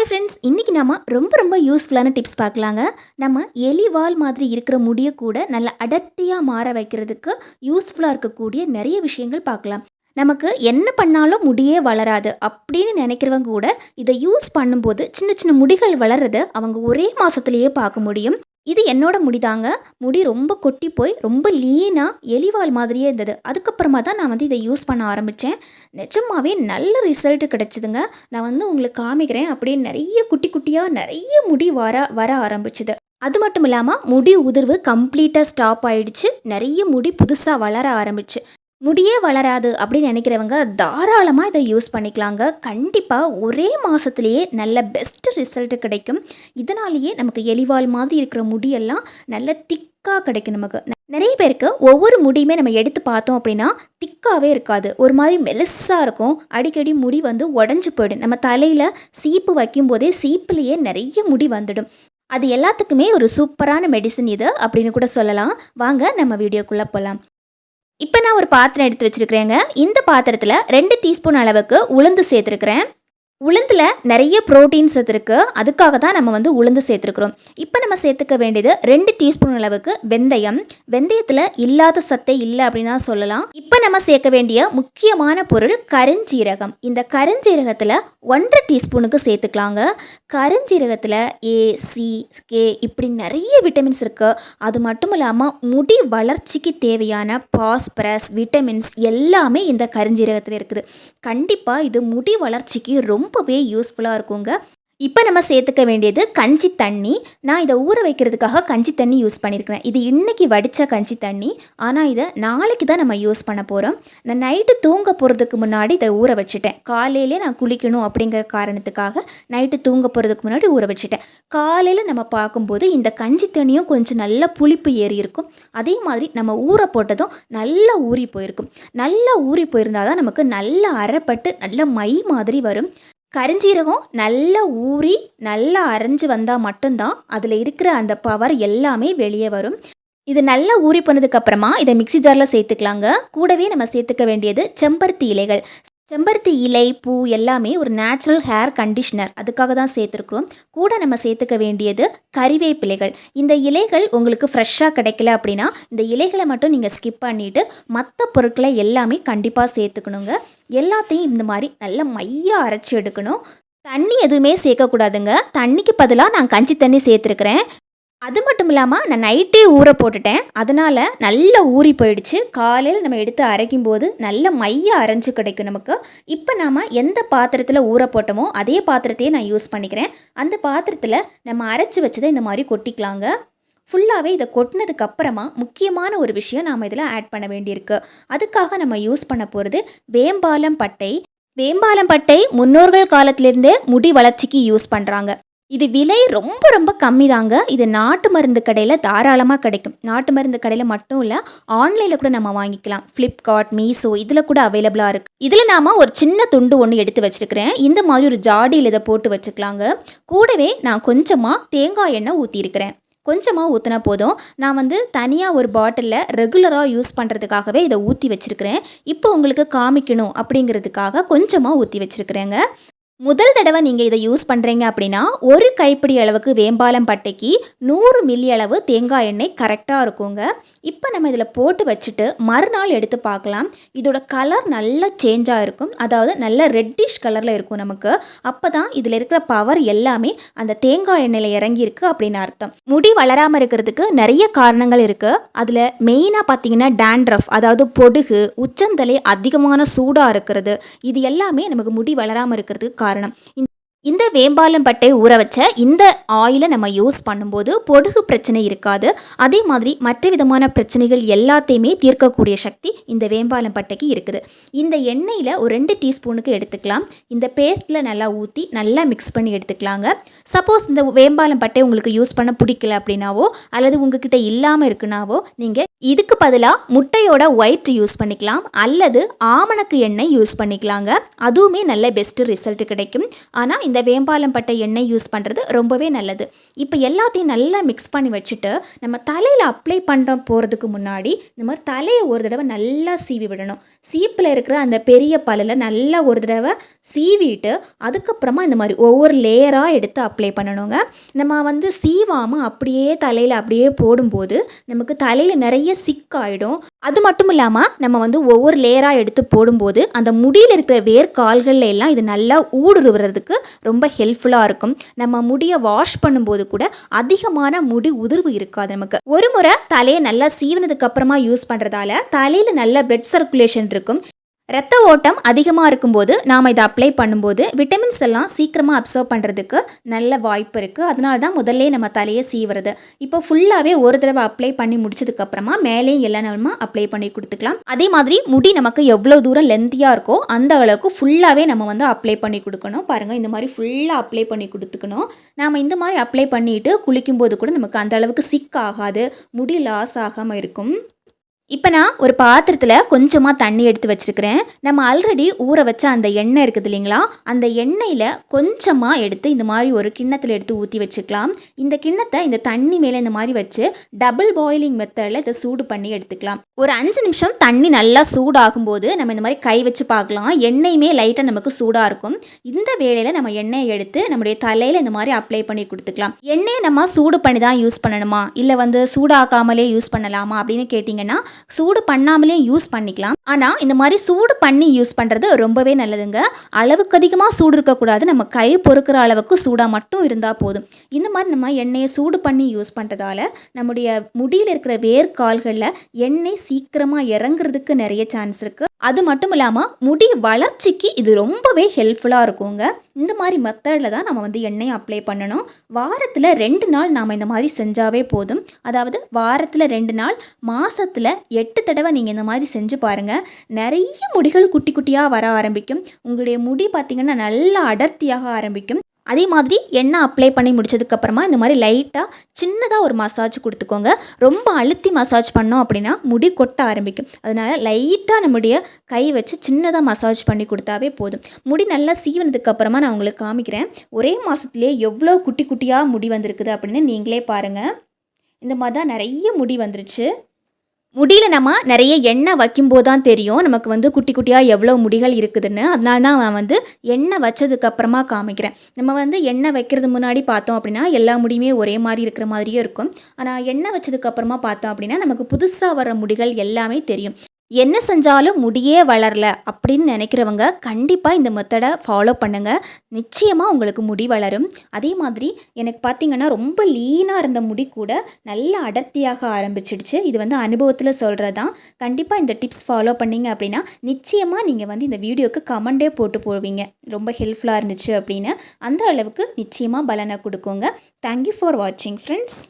Hi friends இன்றைக்கி நம்ம ரொம்ப ரொம்ப யூஸ்ஃபுல்லான டிப்ஸ் பார்க்கலாங்க. நம்ம எலி வால் மாதிரி இருக்கிற முடியை கூட நல்ல அடர்த்தியாக மாற வைக்கிறதுக்கு யூஸ்ஃபுல்லாக இருக்கக்கூடிய நிறைய விஷயங்கள் பார்க்கலாம். நமக்கு என்ன பண்ணாலும் முடியே வளராது அப்படின்னு நினைக்கிறவங்க கூட இதை யூஸ் பண்ணும்போது சின்ன சின்ன முடிகள் வளர்றதை அவங்க ஒரே மாதத்துலேயே பார்க்க முடியும். இது என்னோட முடிதாங்க. முடி ரொம்ப கொட்டி போய் ரொம்ப லீனாக எலிவால் மாதிரியே இருந்தது. அதுக்கப்புறமா தான் நான் வந்து இதை யூஸ் பண்ண ஆரம்பித்தேன் நிஜமாவே நல்ல ரிசல்ட் கிடச்சிதுங்க. நான் வந்து உங்களுக்கு காமிக்கிறேன். அப்படியே நிறைய குட்டி குட்டியாக நிறைய முடி வர வர ஆரம்பிச்சுது. அது மட்டும் இல்லாமல் முடி உதிர்வு கம்ப்ளீட்டாக ஸ்டாப் ஆயிடுச்சு. நிறைய முடி புதுசாக வளர ஆரம்பிச்சு. முடியே வளராது அப்படின்னு நினைக்கிறவங்க தாராளமாக இதை யூஸ் பண்ணிக்கலாங்க. கண்டிப்பாக ஒரே மாதத்துலேயே நல்ல பெஸ்ட் ரிசல்ட் கிடைக்கும். இதனாலேயே நமக்கு எலிவால் மாதிரி இருக்கிற முடியெல்லாம் நல்ல திக்காக கிடைக்கும் நமக்கு. நிறைய பேருக்கு ஒவ்வொரு முடியுமே நம்ம எடுத்து பார்த்தோம் அப்படின்னா திக்காகவே இருக்காது. ஒரு மாதிரி மெலிசாக இருக்கும். அடிக்கடி முடி வந்து உடஞ்சி போயிடும். நம்ம தலையில் சீப்பு வைக்கும்போதே சீப்புலேயே நிறைய முடி வந்துடும். அது எல்லாத்துக்குமே ஒரு சூப்பரான மெடிசன் இது அப்படின்னு கூட சொல்லலாம். வாங்க நம்ம வீடியோக்குள்ளே போகலாம் இப்போ நான் ஒரு பாத்திரம் எடுத்து வச்சுருக்கிறேங்க. இந்த பாத்திரத்தில் ரெண்டு டீஸ்பூன் அளவுக்கு உளுந்து சேர்த்துருக்குறேன். உளுந்தில் நிறைய ப்ரோட்டீன்ஸ் இருக்குது அதுக்காக தான் நம்ம வந்து உளுந்து சேர்த்துருக்குறோம். இப்போ நம்ம சேர்த்துக்க வேண்டியது ரெண்டு டீஸ்பூன் அளவுக்கு வெந்தயம். வெந்தயத்தில் இல்லாத சத்தே இல்லை அப்படின்னு தான் சொல்லலாம். இப்போ நம்ம சேர்க்க வேண்டிய முக்கியமான பொருள் கருஞ்சீரகம். இந்த கருஞ்சீரகத்தில் ஒன்றரை டீஸ்பூனுக்கு சேர்த்துக்கலாங்க. கருஞ்சீரகத்தில் ஏ சி கே இப்படி நிறைய விட்டமின்ஸ் இருக்குது அது மட்டும் இல்லாமல் முடி வளர்ச்சிக்கு தேவையான பாஸ்பரஸ் விட்டமின்ஸ் எல்லாமே இந்த கருஞ்சீரகத்தில் இருக்குது. கண்டிப்பாக இது முடி வளர்ச்சிக்கு ரொம்ப ரொம்பவே யூஸ்ஃபுல்லாக இருக்குங்க. இப்போ நம்ம சேர்த்துக்க வேண்டியது கஞ்சி தண்ணி. நான் இதை ஊற வைக்கிறதுக்காக கஞ்சி தண்ணி யூஸ் பண்ணியிருக்கிறேன் இது இன்றைக்கி வடித்த கஞ்சி தண்ணி. ஆனால் இதை நாளைக்கு தான் நம்ம யூஸ் பண்ண போகிறோம் நான் நைட்டு தூங்க போகிறதுக்கு முன்னாடி இதை ஊற வச்சுட்டேன். காலையிலே நான் குளிக்கணும் அப்படிங்கிற காரணத்துக்காக நைட்டு தூங்க போகிறதுக்கு முன்னாடி ஊற வச்சுட்டேன். காலையில் நம்ம பார்க்கும்போது இந்த கஞ்சி தண்ணியும் கொஞ்சம் நல்ல புளிப்பு ஏறி இருக்கும். அதே மாதிரி நம்ம ஊற போட்டதும் நல்லா ஊறி போயிருக்கும். நல்லா ஊறி போயிருந்தால் தான் நமக்கு நல்லா அரைப்பட்டு நல்ல மை மாதிரி வரும். கரிஞ்சீரகம் நல்லா ஊறி நல்லா அரைஞ்சு வந்தால் மட்டும்தான் அதில் இருக்கிற அந்த பவர் எல்லாமே வெளியே வரும். இது நல்லா ஊறி போனதுக்கப்புறமா இதை மிக்சி ஜாரில் சேர்த்துக்கலாங்க. கூடவே நம்ம சேர்த்துக்க வேண்டியது செம்பருத்தி இலைகள். செம்பருத்தி இலை பூ எல்லாமே ஒரு நேச்சுரல் ஹேர் கண்டிஷ்னர் அதுக்காக தான் சேர்த்துருக்குறோம். கூட நம்ம சேர்த்துக்க வேண்டியது கறிவேப்பிலைகள். இந்த இலைகள் உங்களுக்கு ஃப்ரெஷ்ஷாக கிடைக்கல அப்படின்னா இந்த இலைகளை மட்டும் நீங்கள் ஸ்கிப் பண்ணிவிட்டு மற்ற பொருட்களை எல்லாமே கண்டிப்பாக சேர்த்துக்கணுங்க. எல்லாத்தையும் இந்த மாதிரி நல்ல மையாக அரைச்சி எடுக்கணும். தண்ணி எதுவுமே சேர்க்கக்கூடாதுங்க. தண்ணிக்கு பதிலாக நான் கஞ்சி தண்ணி சேர்த்துருக்குறேன். அது மட்டும் இல்லாமல் நான் நைட்டே ஊற போட்டுட்டேன். அதனால் நல்லா ஊறி போயிடுச்சு. காலையில் நம்ம எடுத்து அரைக்கும் போது நல்ல மைய அரைஞ்சு கிடைக்கும் நமக்கு. இப்போ நாம் எந்த பாத்திரத்தில் ஊற போட்டோமோ அதே பாத்திரத்தையே நான் யூஸ் பண்ணிக்கிறேன். அந்த பாத்திரத்தில் நம்ம அரைச்சி வச்சதை இந்த மாதிரி கொட்டிக்கலாங்க. ஃபுல்லாகவே இதை கொட்டினதுக்கு அப்புறமா முக்கியமான ஒரு விஷயம் நாம் இதில் ஆட் பண்ண வேண்டியிருக்கு. அதுக்காக நம்ம யூஸ் பண்ண போகிறது வேம்பாலம் பட்டை. வேம்பாலம் பட்டை முன்னோர்கள் காலத்திலிருந்தே முடி வளர்ச்சிக்கு யூஸ் பண்ணுறாங்க இது விலை ரொம்ப ரொம்ப கம்மி தாங்க. இது நாட்டு மருந்து கடையில் தாராளமாக கிடைக்கும். நாட்டு மருந்து கடையில் மட்டும் இல்லை ஆன்லைனில் கூட நம்ம வாங்கிக்கலாம். ஃப்ளிப்கார்ட் மீஷோ இதில் கூட அவைலபிளாக இருக்குது இதில் நாம் ஒரு சின்ன துண்டு ஒன்று எடுத்து வச்சுருக்கிறேன். இந்த மாதிரி ஒரு ஜாடியில் இதை போட்டு வச்சுக்கலாங்க. கூடவே நான் கொஞ்சமாக தேங்காய் எண்ணெய் ஊற்றியிருக்கிறேன் கொஞ்சமாக ஊற்றினா போதும். நான் வந்து தனியாக ஒரு பாட்டிலில் ரெகுலராக யூஸ் பண்ணுறதுக்காகவே இதை ஊற்றி வச்சுருக்கிறேன். இப்போ உங்களுக்கு காமிக்கணும் அப்படிங்கிறதுக்காக கொஞ்சமாக ஊற்றி வச்சுருக்கிறேங்க. முதல் தடவை நீங்கள் இதை யூஸ் பண்ணுறீங்க அப்படின்னா ஒரு கைப்பிடி அளவுக்கு வேம்பாலம் பட்டைக்கு நூறு மில்லி அளவு தேங்காய் எண்ணெய் கரெக்டாக இருக்குங்க. இப்போ நம்ம இதில் போட்டு வச்சுட்டு மறுநாள் எடுத்து பார்க்கலாம். இதோட கலர் நல்லா சேஞ்சாக இருக்கும். அதாவது நல்ல ரெட்டிஷ் கலரில் இருக்கும் நமக்கு. அப்போ தான் இதில் இருக்கிற பவர் எல்லாமே அந்த தேங்காய் எண்ணெயில் இறங்கியிருக்கு அப்படின்னு அர்த்தம். முடி வளராமல் இருக்கிறதுக்கு நிறைய காரணங்கள் இருக்குது அதில் மெயினாக பார்த்தீங்கன்னா டேண்ட்ரஃப் அதாவது பொடுகு உச்சந்தலை அதிகமான சூடாக இருக்கிறது. இது எல்லாமே நமக்கு முடி வளராமல் இருக்கிறதுக்கு i இந்த வேம்பாலம்பட்டை ஊற வச்ச இந்த ஆயிலை நம்ம யூஸ் பண்ணும்போது பொடுகு பிரச்சனை இருக்காது. அதே மாதிரி மற்ற விதமான பிரச்சனைகள் எல்லாத்தையுமே தீர்க்கக்கூடிய சக்தி இந்த வேம்பாலம் பட்டைக்கு இருக்குது. இந்த எண்ணெயில் ஒரு ரெண்டு டீஸ்பூனுக்கு எடுத்துக்கலாம். இந்த பேஸ்ட்டில் நல்லா ஊற்றி நல்லா மிக்ஸ் பண்ணி எடுத்துக்கலாங்க. சப்போஸ் இந்த வேம்பாலம்பட்டை உங்களுக்கு யூஸ் பண்ண பிடிக்கல அப்படின்னாவோ அல்லது உங்ககிட்ட இல்லாமல் இருக்குனாவோ நீங்கள் இதுக்கு பதிலாக முட்டையோட ஒயிட் யூஸ் பண்ணிக்கலாம். அல்லது ஆமணக்கு எண்ணெய் யூஸ் பண்ணிக்கலாங்க. அதுவுமே நல்ல பெஸ்ட்டு ரிசல்ட் கிடைக்கும். ஆனால் இந்த வேம்பாலம் பட்டை எண்ணெய் யூஸ் பண்ணுறது ரொம்பவே நல்லது. இப்போ எல்லாத்தையும் நல்லா மிக்ஸ் பண்ணி வச்சுட்டு நம்ம தலையில் அப்ளை பண்ணுற போகிறதுக்கு முன்னாடி இந்த மாதிரி தலையை ஒரு தடவை நல்லா சீவி விடணும். சீப்பில் இருக்கிற அந்த பெரிய பல்லில் நல்லா ஒரு தடவை சீவிட்டு அதுக்கப்புறமா இந்த மாதிரி ஒவ்வொரு லேயராக எடுத்து அப்ளை பண்ணணுங்க. நம்ம வந்து சீவாமல் அப்படியே தலையில் அப்படியே போடும்போது நமக்கு தலையில் நிறைய சிக்காயிடும் அது மட்டும் இல்லாமல் நம்ம வந்து ஒவ்வொரு லேயராக எடுத்து போடும்போது அந்த முடியில் இருக்கிற வேர் கால்கள்ல எல்லாம் இது நல்லா ஊடுருவுறதுக்கு ரொம்ப ஹெல்ப்ஃபுல்லாக இருக்கும். நம்ம முடியை வாஷ் பண்ணும்போது கூட அதிகமான முடி உதிர்வு இருக்காது நமக்கு. ஒரு முறை தலையை நல்லா சீவினதுக்கு அப்புறமா யூஸ் பண்ணுறதால தலையில் நல்ல பிளட் சர்க்குலேஷன் இருக்கும். ரத்த ஓட்டம் அதிகமாக இருக்கும்போது நாம் இதை அப்ளை பண்ணும்போது விட்டமின்ஸ் எல்லாம் சீக்கிரமாக அப்சர்வ் பண்ணுறதுக்கு நல்ல வாய்ப்பு இருக்குது அதனால தான் முதல்ல நம்ம தலையை சீவுறது. இப்போ ஃபுல்லாகவே ஒரு தடவை அப்ளை பண்ணி முடிச்சதுக்கப்புறமா மேலேயும் எல்லா நேரமும் அப்ளை பண்ணி கொடுத்துக்கலாம். அதே மாதிரி முடி நமக்கு எவ்வளோ தூரம் லென்த்தியாக இருக்கோ அந்த அளவுக்கு ஃபுல்லாகவே நம்ம வந்து அப்ளை பண்ணி கொடுக்கணும். பாருங்கள் இந்த மாதிரி ஃபுல்லாக அப்ளை பண்ணி கொடுத்துக்கணும். நாம் இந்த மாதிரி அப்ளை பண்ணிவிட்டு குளிக்கும்போது கூட நமக்கு அந்த அளவுக்கு சிக் ஆகாது. முடி லாஸ் ஆகாமல் இருக்கும். இப்போ நான் ஒரு பாத்திரத்தில் கொஞ்சமாக தண்ணி எடுத்து வச்சுருக்கிறேன். நம்ம ஆல்ரெடி ஊற வச்ச அந்த எண்ணெய் இருக்குது இல்லைங்களா? அந்த எண்ணெயில் கொஞ்சமாக எடுத்து இந்த மாதிரி ஒரு கிண்ணத்தில் எடுத்து ஊற்றி வச்சுக்கலாம். இந்த கிண்ணத்தை இந்த தண்ணி மேலே இந்த மாதிரி வச்சு டபுள் பாயிலிங் மெத்தடில் இதை சூடு பண்ணி எடுத்துக்கலாம். ஒரு அஞ்சு நிமிஷம் தண்ணி நல்லா சூடாகும்போது நம்ம இந்த மாதிரி கை வச்சு பார்க்கலாம். எண்ணெயுமே லைட்டாக நமக்கு சூடாக இருக்கும். இந்த வேலையில் நம்ம எண்ணெயை எடுத்து நம்முடைய தலையில் இந்த மாதிரி அப்ளை பண்ணி கொடுத்துக்கலாம். எண்ணெயை நம்ம சூடு பண்ணி தான் யூஸ் பண்ணணுமா? இல்லை வந்து சூடாக்காமலே யூஸ் பண்ணலாமா அப்படின்னு கேட்டிங்கன்னா சூடு பண்ணாமலே யூஸ் பண்ணிக்கலாம். ஆனால் இந்த மாதிரி சூடு பண்ணி யூஸ் பண்ணுறது ரொம்பவே நல்லதுங்க. அளவுக்கு அதிகமாக சூடு இருக்கக்கூடாது. நம்ம கை பொறுக்கிற அளவுக்கு சூடாக மட்டும் இருந்தால் போதும். இந்த மாதிரி நம்ம எண்ணெயை சூடு பண்ணி யூஸ் பண்ணுறதால நம்முடைய முடியில் இருக்கிற வேர்க்கால்களில் எண்ணெய் சீக்கிரமாக இறங்குறதுக்கு நிறைய சான்ஸ் இருக்குது அது மட்டும் இல்லாமல் முடி வளர்ச்சிக்கு இது ரொம்பவே ஹெல்ப்ஃபுல்லாக இருக்குங்க. இந்த மாதிரி மெத்தடில் தான் நம்ம வந்து எண்ணெயை அப்ளை பண்ணணும். வாரத்தில் ரெண்டு நாள் நாம் இந்த மாதிரி செஞ்சாவே போதும். அதாவது வாரத்தில் ரெண்டு நாள் மாதத்தில் எட்டு தடவை நீங்கள் இந்த மாதிரி செஞ்சு பாருங்கள் நிறைய முடிகள் குட்டி குட்டியாக வர ஆரம்பிக்கும். உங்களுடைய முடி பார்த்திங்கன்னா நல்லா அடர்த்தியாக ஆரம்பிக்கும். அதே மாதிரி எண்ணெய் அப்ளை பண்ணி முடிச்சதுக்கப்புறமா இந்த மாதிரி லைட்டாக சின்னதாக ஒரு மசாஜ் கொடுத்துக்கோங்க. ரொம்ப அழுத்தி மசாஜ் பண்ணோம் அப்படின்னா முடி கொட்ட ஆரம்பிக்கும். அதனால் லைட்டாக நம்முடைய கை வச்சு சின்னதாக மசாஜ் பண்ணி கொடுத்தாவே போதும். முடி நல்லா சீவனதுக்கப்புறமா நான் உங்களுக்கு காமிக்கிறேன். ஒரே மாதத்துலேயே எவ்வளோ குட்டி குட்டியாக முடி வந்திருக்குது அப்படின்னு நீங்களே பாருங்கள் இந்த மாதிரி தான் நிறைய முடி வந்துருச்சு. முடியில் நம்ம நிறைய எண்ணெய் வைக்கும்போது தான் தெரியும். நமக்கு வந்து குட்டி குட்டியாக எவ்வளோ முடிகள் இருக்குதுன்னு. அதனால தான் நான் வந்து எண்ணெய் வச்சதுக்கப்புறமா காமிக்கிறேன். நம்ம வந்து எண்ணெய் வைக்கிறது முன்னாடி பார்த்தோம் அப்படின்னா எல்லா முடியுமே ஒரே மாதிரி இருக்கிற மாதிரியே இருக்கும். ஆனால் எண்ணெய் வச்சதுக்கப்புறமா பார்த்தோம் அப்படின்னா நமக்கு புதுசாக வர முடிகள் எல்லாமே தெரியும். என்ன செஞ்சாலும் முடியே வளரல அப்படின்னு நினைக்கிறவங்க கண்டிப்பாக இந்த மெத்தடை ஃபாலோ பண்ணுங்கள் நிச்சயமாக உங்களுக்கு முடி வளரும். அதே மாதிரி எனக்கு பார்த்திங்கன்னா ரொம்ப லீனாக இருந்த முடி கூட நல்ல அடர்த்தியாக ஆரம்பிச்சிடுச்சு. இது வந்து அனுபவத்தில் சொல்கிறது தான் கண்டிப்பாக இந்த டிப்ஸ் ஃபாலோ பண்ணிங்க அப்படின்னா நிச்சயமாக நீங்கள் வந்து இந்த வீடியோக்கு கமெண்டே போட்டு போவீங்க. ரொம்ப ஹெல்ப்ஃபுல்லாக இருந்துச்சு அப்படின்னு. அந்த அளவுக்கு நிச்சயமாக பலனை கொடுக்குங்க. தேங்க்யூ ஃபார் வாட்சிங் ஃப்ரெண்ட்ஸ்